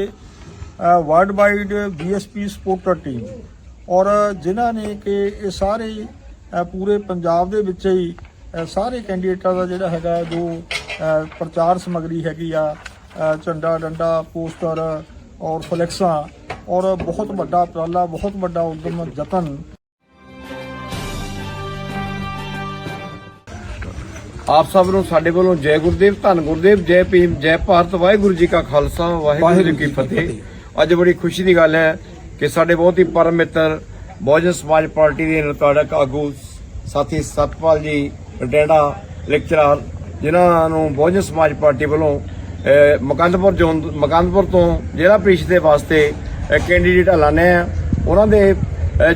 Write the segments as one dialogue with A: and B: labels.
A: World wide BSP supporter team ਔਰ ਜਿਨ੍ਹਾਂ ਨੇ ਕਿ ਇਹ ਸਾਰੇ ਪੂਰੇ ਪੰਜਾਬ ਦੇ ਵਿੱਚ ਹੀ ਸਾਰੇ ਕੈਂਡੀਡੇਟਾਂ ਦਾ ਜਿਹੜਾ ਹੈਗਾ ਜੋ ਪ੍ਰਚਾਰ ਸਮਗਰੀ ਹੈਗੀ ਆ ਝੰਡਾ ਡੰਡਾ, ਪੋਸਟਰ ਔਰ ਫਲੈਕਸਾਂ ਔਰ ਬਹੁਤ ਵੱਡਾ ਉਪਰਾਲਾ, ਬਹੁਤ ਵੱਡਾ ਉਦਮ, ਯਤਨ
B: ਆਪ ਸਭ ਨੂੰ ਸਾਡੇ ਵੱਲੋਂ ਜੈ ਗੁਰਦੇਵ ਧੰਨ ਗੁਰਦੇਵ ਜੈ ਭੀਮ ਜੈ ਭਾਰਤ ਵਾਹਿਗੁਰੂ ਜੀ ਕਾ ਖਾਲਸਾ ਵਾਹਿਗੁਰੂ ਜੀ ਕੀ ਫਤਿਹ। ਅੱਜ ਬੜੀ ਖੁਸ਼ੀ ਦੀ ਗੱਲ ਹੈ ਕਿ ਸਾਡੇ ਬਹੁਤ ਹੀ ਪਰਮ ਮਿੱਤਰ ਬਹੁਜਨ ਸਮਾਜ ਪਾਰਟੀ ਦੇ ਨਿਰਤਾੜਕ ਆਗੂ ਸਾਥੀ ਸਤਪਾਲ ਜੀ ਡੇੜਾ ਲੈਕਚਰਰ ਜਿਨ੍ਹਾਂ ਨੂੰ ਬਹੁਜਨ ਸਮਾਜ ਪਾਰਟੀ ਵੱਲੋਂ ਮੁਕੰਦਪੁਰ ਜ਼ੋਨ ਮੁਕੰਦਪੁਰ ਤੋਂ ਜ਼ਿਲ੍ਹਾ ਪ੍ਰੀਸ਼ਦ ਦੇ ਵਾਸਤੇ ਕੈਂਡੀਡੇਟ ਐਲਾਨੇ ਆ। ਉਹਨਾਂ ਦੇ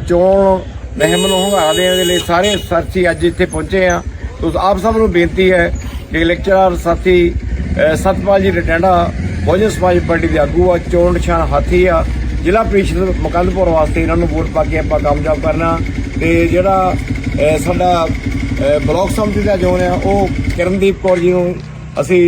B: ਚੋਣ ਮੁਹਿੰਮ ਨੂੰ ਹੰਗਾਰਾ ਦੇ ਲਈ ਸਾਰੇ ਸਾਥੀ ਅੱਜ ਇੱਥੇ ਪਹੁੰਚੇ ਆ। ਤੋ ਆਪ ਸਭ ਨੂੰ ਬੇਨਤੀ ਹੈ ਕਿ ਲੈਕਚਰਰ ਸਾਥੀ ਸਤਪਾਲ ਜੀ ਰਟੈਂਡਾ ਬਹੁਜਨ ਸਮਾਜ ਪਾਰਟੀ ਦੇ ਆਗੂ ਆ ਚੋਣ ਨਿਸ਼ਾਨ ਹਾਥੀ ਆ। ਜ਼ਿਲ੍ਹਾ ਪ੍ਰੀਸ਼ਦ ਮੁਕੰਦਪੁਰ ਵਾਸਤੇ ਇਹਨਾਂ ਨੂੰ ਵੋਟ ਪਾ ਕੇ ਆਪਾਂ ਕਾਮਯਾਬ ਕਰਨਾ। ਤੇ ਜਿਹੜਾ ਸਾਡਾ ਅਹ, ਬਲਾਕ ਸੰਮਤੀ ਦਾ ਜੋਨ ਆ ਉਹ ਕਿਰਨਦੀਪ ਕੌਰ ਜੀ ਨੂੰ ਅਸੀਂ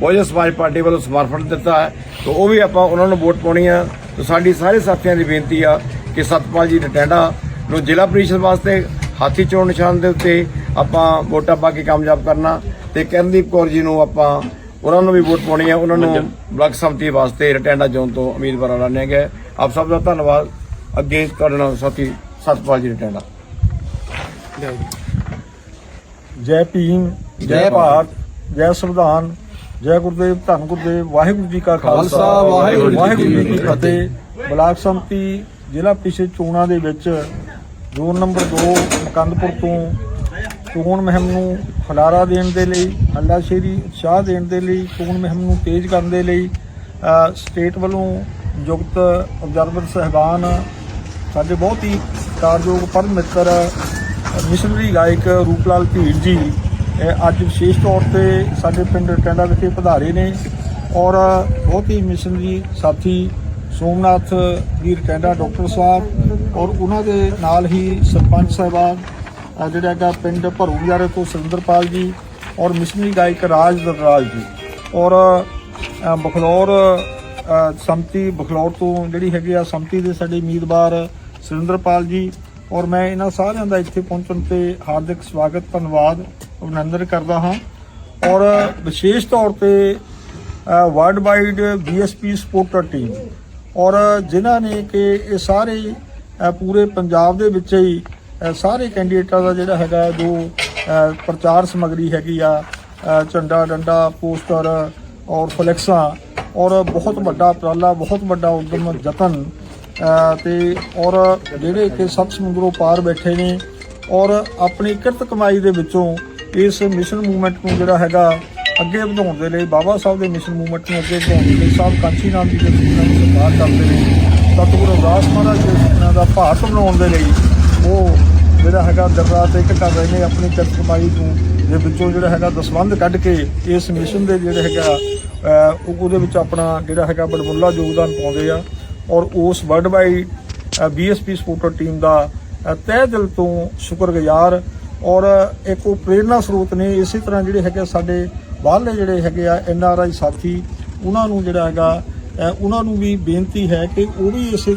B: ਬਹੁਜਨ ਸਮਾਜ ਪਾਰਟੀ ਵੱਲੋਂ ਸਮਰਪਣ ਦਿੱਤਾ ਹੈ। ਤਾਂ ਉਹ ਵੀ ਆਪਾਂ ਉਹਨਾਂ ਨੂੰ ਵੋਟ ਪਾਉਣੀ ਆ। ਤੇ ਸਾਡੀ ਸਾਰੇ ਸਾਥੀਆਂ ਦੀ ਬੇਨਤੀ ਆ ਕਿ ਸਤਪਾਲ ਜੀ ਰਟੈਂਡਾ ਨੂੰ ਜ਼ਿਲ੍ਹਾ ਪ੍ਰੀਸ਼ਦ ਵਾਸਤੇ ਹਾਥੀ ਚੋਣ ਨਿਸ਼ਾਨ ਦੇ ਉੱਤੇ ਆਪਾਂ ਵੋਟਾਂ ਪਾ ਕੇ ਕਾਮਯਾਬ ਕਰਨਾ ਤੇ ਕਰਨਦੀਪ ਕੌਰ ਜੀ ਨੂੰ ਆਪਾਂ ਉਹਨਾਂ ਨੂੰ ਵੀ ਵੋਟ ਪਾਉਣੀ ਆ ਉਹਨਾਂ ਨੂੰ ਬਲਾਕ ਸੰਮਤੀ ਵਾਸਤੇ ਰਟੈਂਡਾ ਜ਼ੋਨ ਤੋਂ ਉਮੀਦਵਾਰ ਐਲਾਨਿਆ ਗਿਆ ਹੈ। ਆਪ ਸਭ ਦਾ ਧੰਨਵਾਦ। ਅੱਗੇ ਤੁਹਾਡੇ ਨਾਲ ਸਾਥੀ ਸਤਪਾਲ ਜੀ ਰਟੈਂਡਾ
A: ਜੈ ਭੀਮ
B: ਜੈ
A: ਭਾਰਤ। ਜੈ ਸੰਵਿਧਾਨ ਜੈ ਗੁਰਦੇਵ ਧੰਨ ਗੁਰਦੇਵ ਵਾਹਿਗੁਰੂ ਜੀ ਕਾ ਖਾਲਸਾ
B: ਵਾਹਿਗੁਰੂ ਜੀ ਕੀ
A: ਵਾਹਿਗੁਰੂ ਜੀ ਕੀ
B: ਫਤਿਹ।
A: ਬਲਾਕ ਸੰਮਤੀ ਜ਼ਿਲ੍ਹਾ ਪ੍ਰੀਸ਼ਦ ਚੋਣਾਂ ਦੇ ਵਿੱਚ ਜ਼ੋਨ ਨੰਬਰ 2 ਮੁਕੰਦਪੁਰ ਤੋਂ ਚੋਣ ਮਹਿਮ ਨੂੰ ਖਲਾਰਾ ਦੇਣ ਦੇ ਲਈ ਹੱਲਾਸ਼ੇਰੀ ਉਤਸ਼ਾਹ ਦੇਣ ਦੇ ਲਈ ਚੋਣ ਮੁਹਿੰਮ ਨੂੰ ਤੇਜ਼ ਕਰਨ ਦੇ ਲਈ ਸਟੇਟ ਵੱਲੋਂ ਯੁਕਤ ਅਬਜ਼ਰਵਰ ਸਹਿਬਾਨ, ਸਾਡੇ ਬਹੁਤ ਹੀ ਕਾਰਜੋਗ ਪਰਮ ਮਿੱਤਰ, ਮਿਸ਼ਨਰੀ ਗਾਇਕ ਰੂਪਲਾਲ ਭੀੜ ਜੀ ਅੱਜ ਵਿਸ਼ੇਸ਼ ਤੌਰ ਤੇ ਸਾਡੇ ਪਿੰਡ ਟੈਂਡਾ ਵਿਖੇ ਪਧਾਰੇ ਨੇ ਔਰ ਬਹੁਤ ਹੀ ਮਿਸ਼ਨਰੀ ਸਾਥੀ ਸੋਮਨਾਥ ਵੀਰ ਟੈਂਡਾ ਡਾਕਟਰ ਸਾਹਿਬ ਔਰ ਉਹਨਾਂ ਦੇ ਨਾਲ ਹੀ ਸਰਪੰਚ ਸਾਹਿਬਾਨ ਅ, ਜਿਹੜਾ ਹੈਗਾ ਪਿੰਡ ਭਰੂਗਿਆਰੇ ਤੋਂ ਸੁਰਿੰਦਰਪਾਲ ਜੀ ਔਰ ਮਿਸ਼ਨਰੀ ਗਾਇਕ ਰਾਜ ਦਰਰਾਜ ਜੀ। ਔਰ ਅ, ਬਖਲੌਰ ਅ, ਸੰਮਤੀ ਬਖਲੌਰ ਤੋਂ ਜਿਹੜੀ ਹੈਗੀ ਆ ਸੰਮਤੀ ਦੇ ਸਾਡੇ ਉਮੀਦਵਾਰ ਸੁਰਿੰਦਰਪਾਲ ਜੀ। ਔਰ ਮੈਂ ਇਹਨਾਂ ਸਾਰਿਆਂ ਦਾ ਇੱਥੇ ਪਹੁੰਚਣ ਤੇ ਹਾਰਦਿਕ ਸਵਾਗਤ ਧੰਨਵਾਦ ਅਭਿਨੰਦਨ ਕਰਦਾ ਹਾਂ। ਔਰ ਵਿਸ਼ੇਸ਼ ਤੌਰ ਤੇ world wide BSP supporter team ਔਰ ਜਿਨ੍ਹਾਂ ਨੇ ਕਿ ਇਹ ਸਾਰੇ ਅ, ਪੂਰੇ ਪੰਜਾਬ ਦੇ ਵਿੱਚ ਹੀ ਸਾਰੇ ਕੈਂਡੀਡੇਟਾਂ ਦਾ ਜਿਹੜਾ ਹੈਗਾ ਜੋ ਪ੍ਰਚਾਰ ਸਮਗਰੀ ਹੈਗੀ ਆ ਝੰਡਾ ਡੰਡਾ ਪੋਸਟਰ ਔਰ ਫਲੈਕਸਾਂ ਔਰ ਬਹੁਤ ਵੱਡਾ ਉਪਰਾਲਾ ਬਹੁਤ ਵੱਡਾ ਉਦਮ ਯਤਨ ਅ, ਤੇ ਔਰ ਜਿਹੜੇ ਕਿ ਸਭ ਸਮੁੰਦਰੋਂ ਪਾਰ ਬੈਠੇ ਨੇ ਔਰ ਆਪਣੀ ਕਿਰਤ ਕਮਾਈ ਦੇ ਵਿੱਚੋਂ ਇਸ ਮਿਸ਼ਨ ਮੂਵਮੈਂਟ ਨੂੰ ਜਿਹੜਾ ਹੈਗਾ ਅੱਗੇ ਵਧਾਉਣ ਦੇ ਲਈ ਬਾਬਾ ਸਾਹਿਬ ਦੇ ਮਿਸ਼ਨ ਮੂਵਮੈਂਟ ਨੂੰ ਅੱਗੇ ਵਧਾਉਣ ਦੇ ਲਈ ਸਾਹਿਬ ਕਾਂਚੀ ਨਾਮ ਜੀ ਦੇ ਸੁਪਨਾ ਨੂੰ ਸਾਕਾਰ ਕਰਦੇ ਨੇ ਸਤਿਗੁਰੂ ਰਵਿਦਾਸ ਮਹਾਰਾਜ ਦੇ ਸੁਪਨਾ ਦਾ ਭਾਰਤ ਬਣਾਉਣ ਦੇ ਲਈ ਉਹ ਜਿਹੜਾ ਹੈਗਾ ਦਰਰਾ ਤੇ ਇੱਕ ਕਰ ਰਹੇ ਨੇ ਆਪਣੀ ਕਿਰਤ ਕਮਾਈ ਨੂੰ ਦੇ ਵਿੱਚੋਂ ਜਿਹੜਾ ਹੈਗਾ ਦਸਵੰਧ ਕੱਢ ਕੇ ਇਸ ਮਿਸ਼ਨ ਦੇ ਜਿਹੜੇ ਹੈਗਾ ਉਹਦੇ ਵਿੱਚ ਆਪਣਾ ਜਿਹੜਾ ਹੈਗਾ ਬੜਮੁੱਲਾ ਯੋਗਦਾਨ ਪਾਉਂਦੇ ਆ ਔਰ ਉਸ world wide BSP supporter team ਦਾ ਅ, ਤਹਿ ਦਿਲ ਤੋਂ ਸ਼ੁਕਰਗੁਜ਼ਾਰ ਔਰ ਇੱਕ ਉਹ ਪ੍ਰੇਰਨਾ ਸਰੋਤ ਨੇ ਇਸੇ ਤਰ੍ਹਾਂ ਜਿਹੜੇ ਹੈਗੇ ਸਾਡੇ ਬਾਹਰਲੇ ਜਿਹੜੇ ਹੈਗੇ ਆ ਐਨ ਆਰ ਆਈ ਸਾਥੀ ਉਹਨਾਂ ਨੂੰ ਜਿਹੜਾ ਹੈਗਾ ਉਹਨਾਂ ਨੂੰ ਵੀ ਬੇਨਤੀ ਹੈ ਕਿ ਉਹ ਵੀ ਇਸੇ